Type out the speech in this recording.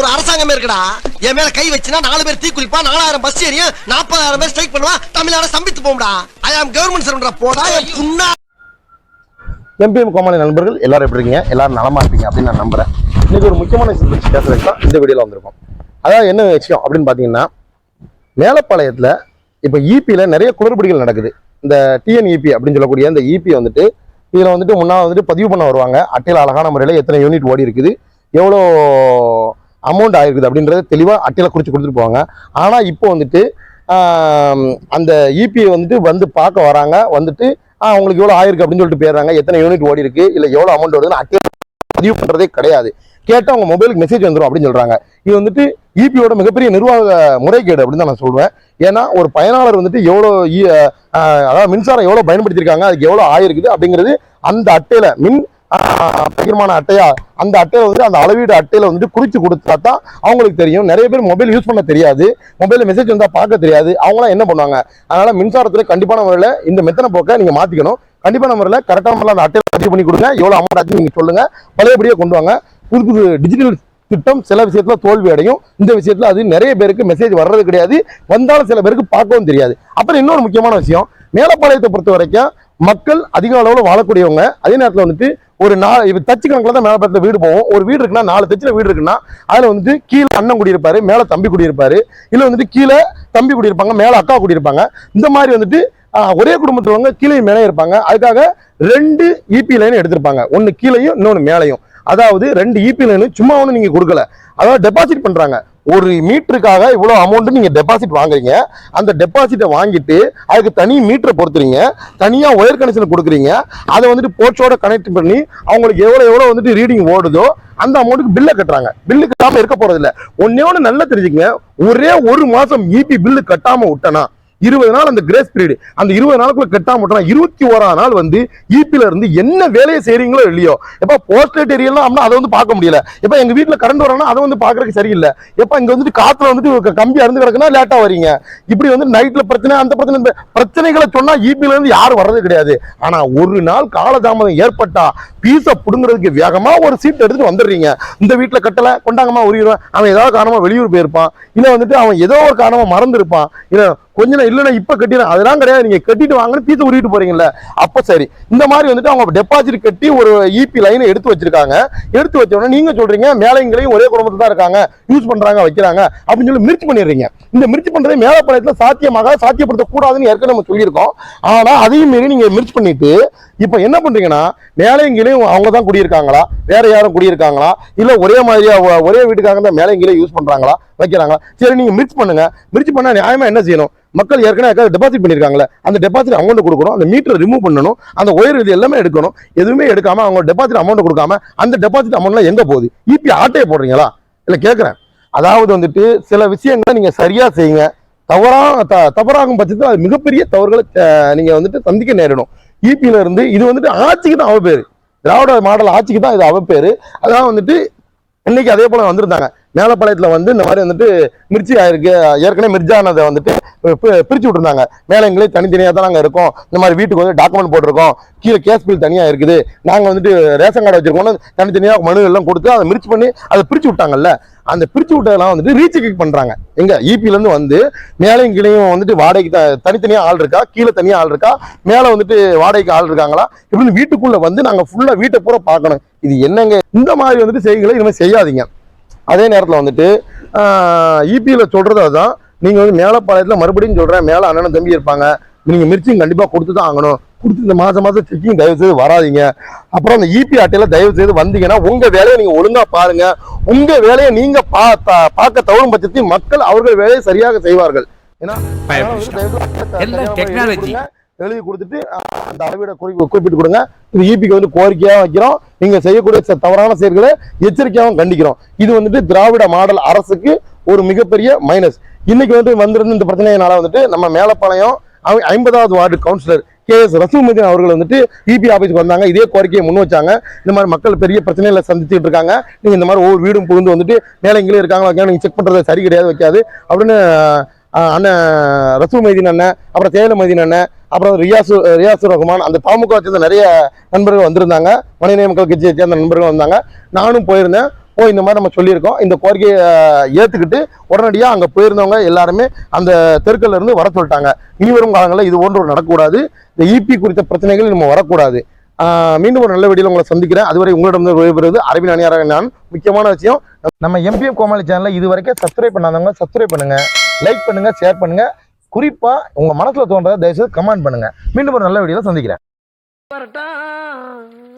ஒரு அரசாங்கமே இருக்குடா. என் மேல கை வச்சுனா நாலு பேர் தீ குளிப்பா நாலாயிரம் பஸ் ஏறியும் நாற்பதாயிரம் பேர் ஸ்ட்ரைக் பண்ணுவா தமிழ்நாடு சம்பித்து போம்டா ஐ ஆம் கவர்மெண்ட் சர்வன்டா போடா என் புண்ணா. எம்பிஎம் கோமாளி நண்பர்கள் எல்லாரும் எப்படி இருக்கீங்க? எல்லாரும் நலமா இருப்பீங்க அப்படின்னு நான் நம்புறேன். இன்னைக்கு ஒரு முக்கியமான விஷயம் பற்றி பேசுறதுக்கு தான் இந்த வீடியோவில் வந்திருக்கோம் அதாவது என்ன விஷயம் அப்படின்னு பார்த்தீங்கன்னா மேலப்பாளையத்தில் இப்போ ஈபியில் நிறைய குளறுபடிகள் நடக்குது. இந்த டிஎன்இபி அப்படின்னு சொல்லக்கூடிய இந்த இபி வந்துட்டு இதில் வந்துட்டு முன்னால் வந்துட்டு பதிவு பண்ண வருவாங்க. அட்டையில் அழகான முறையில் எத்தனை யூனிட் ஓடி இருக்குது எவ்வளோ அமௌண்ட் ஆகிருக்குது அப்படின்றத தெளிவாக அட்டையில் குறித்து கொடுத்துட்டு போவாங்க. ஆனால் இப்போ வந்துட்டு அந்த இபிஐ வந்துட்டு வந்து பார்க்க வராங்க. வந்துட்டு ஆ உங்களுக்கு எவ்வளோ ஆயிருக்கு அப்படின்னு சொல்லிட்டு போயிடுறாங்க. எத்தனை யூனிட் ஓடி இருக்கு இல்லை எவ்வளோ அமௌண்ட் வருதுன்னு அட்டையில் பதிவு பண்ணுறதே கிடையாது. கேட்டால் அவங்க மொபைலுக்கு மெசேஜ் வந்துடும் அப்படின்னு சொல்கிறாங்க இது வந்துட்டு இபியோட மிகப்பெரிய நிர்வாக முறைகேடு அப்படின்னு தான் நான் சொல்லுவேன் ஏன்னா ஒரு பயனாளர் வந்துட்டு எவ்வளோ e, அதாவது மின்சாரம் எவ்வளோ பயன்படுத்தியிருக்காங்க அதுக்கு எவ்வளோ ஆயிருக்குது அப்படிங்கிறது அந்த அட்டையில் மின் பகிர்மான அட்டையா அந்த அட்டையில வந்து அந்த அளவீடு அட்டையில வந்துட்டு குறிச்சு கொடுத்தா தான் அவங்களுக்கு தெரியும். நிறைய பேர் மொபைல் யூஸ் பண்ண தெரியாது. மொபைல மெசேஜ் வந்தா பார்க்க தெரியாது. அவங்களாம் என்ன பண்ணுவாங்க? அதனால மின்சாரத்துல கண்டிப்பான முறையில் இந்த மெத்தனை போக்க நீங்க மாத்திக்கணும். கண்டிப்பான முறையில் கரெக்டான முறையில் அந்த அட்டையில பதிவு பண்ணி கொடுங்க. எவ்வளவு அமௌண்ட் ஆச்சு நீங்க சொல்லுங்க. பழையபடியே கொண்டு வாங்க. புது புது டிஜிட்டல் திட்டம் சில விஷயத்துல தோல்வி அடையும். இந்த விஷயத்துல அது நிறைய பேருக்கு மெசேஜ் வர்றது கிடையாது. வந்தாலும் சில பேருக்கு பார்க்கவும் தெரியாது. அப்புறம் இன்னொரு முக்கியமான விஷயம். மேலப்பாளையத்தை பொறுத்த வரைக்கும் மக்கள் அதிக அளவில் வாழக்கூடியவங்க. அதே நேரத்தில் வந்துட்டு ஒரு நாலு இப்போ தச்சு கணக்கில் தான் மேலப்பாளையத்தில் வீடு போவோம். ஒரு வீடு இருக்குன்னா நாலு தச்சில் வீடு இருக்குன்னா அதில் வந்துட்டு கீழே அண்ணன் குடியிருப்பாரு மேலே தம்பி குடியிருப்பாரு. இல்லை வந்துட்டு கீழே தம்பி குடியிருப்பாங்க மேலே அக்கா குடியிருப்பாங்க. இந்த மாதிரி வந்துட்டு ஒரே குடும்பத்தில் உள்ளவங்க கீழே மேலே இருப்பாங்க. அதுக்காக ரெண்டு இபி லைன் எடுத்திருப்பாங்க. ஒன்று கீழேயும் இன்னொன்று மேலேயும். அதாவது ரெண்டு இபி லைனு சும்மா ஒன்று நீங்கள் கொடுக்கல. அதாவது டெபாசிட் பண்ணுறாங்க ஒரு மீட்டருக்காக இவ்வளோ அமௌண்ட்டு நீங்கள் டெபாசிட் வாங்குறீங்க. அந்த டெபாசிட்டை வாங்கிட்டு அதுக்கு தனி மீட்டரை பொறுத்துறீங்க. தனியாக ஒயர் கனெக்ஷன் கொடுக்குறீங்க. அதை வந்துட்டு போர்ட்ஸோட கனெக்ட் பண்ணி அவங்களுக்கு எவ்வளோ எவ்வளோ வந்துட்டு ரீடிங் ஓடுதோ அந்த அமௌண்ட்டுக்கு பில்லை கட்டுறாங்க. பில்லு கட்டாமல் இருக்க போகிறதில்ல ஒன்றே ஒன்னே ஒன்று நல்லா தெரிஞ்சுக்கங்க. ஒரே ஒரு மாதம் இபி பில்லு கட்டாமல் விட்டனா இருபது நாள் அந்த கிரேஸ் பீரியட் அந்த இருபது நாளுக்குள்ள கட்டாம இருபத்தி ஓராம் நாள் வந்து இபில இருந்து என்ன வேலையை செய்யறீங்களோ இல்லையோ எப்ப போஸ்டேட் ஏரியெல்லாம் அப்படின்னா அதை வந்து பார்க்க முடியல. எப்ப எங்க வீட்டுல கரண்ட் வரனா அதை வந்து பாக்குறதுக்கு சரியில்லை. எப்ப இங்க வந்துட்டு காத்துல வந்துட்டு கம்பி அறுந்து கிடக்குன்னா லேட்டா வரீங்க. இப்படி வந்து நைட்ல பிரச்சனை அந்த பிரச்சனை இந்த பிரச்சனைகளை சொன்னா இபில இருந்து யாரும் வர்றது கிடையாது. ஆனா ஒரு நாள் காலதாமதம் ஏற்பட்டா பீஸை புடுங்குறதுக்கு வேகமா ஒரு சீட் எடுத்துட்டு வந்துடுறீங்க. இந்த வீட்டுல கட்டல கொண்டாங்கம்மா உரிடுவேன் அவன் ஏதாவது காரணமா வெளியூர் போயிருப்பான். இல்ல வந்துட்டு அவன் ஏதோ ஒரு காரணமா மறந்துருப்பான். இல்ல கொஞ்ச நேரம் இல்லைன்னா இப்போ கட்டிடுறேன் அதெல்லாம் கிடையாது. நீங்கள் கட்டிட்டு வாங்கன்னு தீத்து உருவிட்டு போறீங்கல்ல. அப்போ சரி. இந்த மாதிரி வந்துட்டு அவங்க டெபாசிட் கட்டி ஒரு இபி லைனை எடுத்து வச்சிருக்காங்க. எடுத்து வச்சோடனே நீங்கள் நீங்க சொல்றீங்க மேலைங்களையும் ஒரே குடும்பத்தில் தான் இருக்காங்க. யூஸ் பண்ணுறாங்க வைக்கிறாங்க. அப்படின்னு சொல்லி மிர்ச்சி பண்ணிடுறீங்க. இந்த மிர்ச்சி பண்றதை மேலப்பாளையத்துல சாத்தியமாக சாத்தியப்படுத்தக்கூடாதுன்னு ஏற்கனவே நம்ம சொல்லியிருக்கோம். ஆனால் அதையும் மீறி நீங்கள் மிர்ச் பண்ணிட்டு இப்போ என்ன பண்றீங்கன்னா மேலைங்களையும் அவங்க தான் குடியிருக்காங்களா? வேற யாரும் குடியிருக்காங்களா? இல்லை ஒரே மாதிரியா ஒரே வீட்டுக்காக தான் மேலைங்களையும் யூஸ் பண்ணுறாங்களா வைக்கிறாங்களா? சரி நீங்கள் மிர்ச் பண்ணுங்க. மிர்ச் பண்ணால் நியாயமாக என்ன செய்யணும்? மக்கள் ஏற்கனவே டெபாசிட் பண்ணியிருக்காங்களே அந்த டெபாசிட் அமௌண்ட் கொடுக்கணும் அந்த மீட்டர் ரிமூவ் பண்ணணும் அந்த ஒயர் இது எல்லாமே எடுக்கணும். எதுவுமே எடுக்காம அவங்க டெபாசிட் அமௌண்ட் கொடுக்காம அந்த டெபாசிட் அமௌண்ட்லாம் எங்கே போகுது? இபி ஆட்டையை போடுறீங்களா? இல்லை கேட்குறேன் அதாவது வந்துட்டு சில விஷயங்களை நீங்கள் சரியாக செய்யுங்க. தவறாக த- தவறாகும் பட்சத்தில் அது மிகப்பெரிய தவறுகளை நீங்கள் வந்துட்டு சந்திக்க நேரிடும். இபியில இருந்து இது வந்துட்டு ஆட்சிக்கு தான் அவ பேர் திராவிட மாடல் ஆட்சிக்கு தான் இது அவ பேர் அதான் வந்துட்டு இன்னைக்கு அதே போல வந்திருந்தாங்க. மேலப்பாளையத்தில் வந்து இந்த மாதிரி வந்துட்டு மிர்ச்சி ஆயிருக்கு. ஏற்கனவே மிர்ஜானதை வந்துட்டு பி- பிரிச்சு விட்டுருந்தாங்க. மேலங்களே தனித்தனியாக தான் நாங்கள் இருக்கோம். இந்த மாதிரி வீட்டுக்கு வந்து டாக்குமெண்ட் போட்டிருக்கோம். கீழே கேஸ் பில் தனியாக இருக்குது. நாங்கள் வந்துட்டு ரேஷன் கார்டு வச்சிருக்கோம் தனித்தனியாக மனு எல்லாம் கொடுத்து அதை மிர்ச்சி பண்ணி அதை பிரித்து விட்டாங்கல்ல. அந்த பிரிச்சு விட்டதெல்லாம் வந்துட்டு ரீசெக் பண்றாங்க. எங்க? ஈபிலேருந்து வந்து மேலையும் கீழையும் வந்துட்டு வாடகைக்கு த- தனித்தனியா ஆள் இருக்கா? கீழே தனியா ஆள் இருக்கா? மேல வந்துட்டு வாடகைக்கு ஆள் இருக்காங்களா? இப்படின்னு வீட்டுக்குள்ள வந்து நாங்க ஃபுல்லா வீட்டை பூரா பார்க்கணும். இது என்னங்க? இந்த மாதிரி வந்துட்டு செய்திகளை இனிமேல் செய்யாதீங்க. அதே நேரத்தில் வந்துட்டு இபியில் சொல்றது அதுதான். நீங்க வந்து மேலப்பாளையத்தில் மறுபடியும் சொல்றேன் மேல அண்ணன் தம்பி இருப்பாங்க. நீங்க மிர்ச்சியும் கண்டிப்பா கொடுத்து தான் ஆகணும். கொடுத்து இந்த மாசம் மாசம் செக்கிங் தயவு செய்து வராதீங்க. அப்புறம் அந்த இபி அட்டையில தயவு செய்து வந்தீங்கன்னா உங்க வேலையை நீங்க ஒழுங்கா பாருங்க. உங்க வேலையை நீங்க பா- பார்க்க தவறும் பட்சத்தில் மக்கள் அவர்கள் வேலையை சரியாக செய்வார்கள். ஏன்னா எழுதி கொடுத்துட்டு அந்த அளவீட குறி- குறிப்பிட்டு கொடுங்க. இது இபிக்கு வந்து கோரிக்கையாக வைக்கிறோம். நீங்கள் செய்யக்கூடிய தவறான செயல்களை எச்சரிக்கையாகவும் கண்டிக்கிறோம். இது வந்துட்டு திராவிட மாடல் அரசுக்கு ஒரு மிகப்பெரிய மைனஸ் இன்னைக்கு வந்து வந்திருந்த இந்த பிரச்சனையினால வந்துட்டு நம்ம மேலப்பாளையம் ஐம்பதாவது ward councillor K S Rasumudeen அவர்கள் வந்துட்டு இபி ஆஃபீஸுக்கு வந்தாங்க. இதே கோரிக்கையை முன் வச்சாங்க. இந்த மாதிரி மக்கள் பெரிய பிரச்சனைகளை சந்திச்சுட்டு இருக்காங்க. நீங்கள் இந்த மாதிரி ஒவ்வொரு வீடும் புகுந்து வந்துட்டு மேலே எங்கேயும் இருக்காங்களா வைக்காம நீங்கள் செக் பண்ணுறது சரி கிடையாது வைக்காது. அப்படின்னு அண்ணன் ரசூ மைதீன் அண்ணன் அப்புறம் தேயில மைதீன் அண்ணன் அப்புறம் ரியாசு ரியாசு ரகுமான் அந்த பாமக வச்சிருந்த நிறைய நண்பர்கள் வந்திருந்தாங்க. மனிதநேய மக்கள் கட்சியை சேர்ந்த நண்பர்கள் வந்தாங்க. நானும் போயிருந்தேன். ஓ இந்த மாதிரி நம்ம சொல்லியிருக்கோம். இந்த கோரிக்கையை ஏற்றுக்கிட்டு உடனடியாக அங்கே போயிருந்தவங்க எல்லாருமே அந்த தெருக்கள்ல இருந்து வர சொல்லிட்டாங்க. இனி வரும் காலங்களில் இது ஒன்று ஒரு நடக்கக்கூடாது. இந்த இபி குறித்த பிரச்சனைகள் நம்ம வரக்கூடாது. மீண்டும் ஒரு நல்ல வீடியோவில் உங்களை சந்திக்கிறேன். அதுவரை உங்களிடம் விடைபெறுவது அரவிந்த் அணியாராக நான். முக்கியமான விஷயம் நம்ம எம்பிஎம் கோமாளி சேனலில் இது வரைக்கும் சப்ஸ்கிரைப் பண்ணாதவங்க சப்ஸ்கிரைப் பண்ணுங்கள் லைக் பண்ணுங்கள் ஷேர் பண்ணுங்கள் குறிப்பா உங்க மனசுல தோன்றதை தயவுசெய்து கமெண்ட் பண்ணுங்க. மீண்டும் ஒரு நல்ல வீடியோவில் சந்திக்கிறேன்.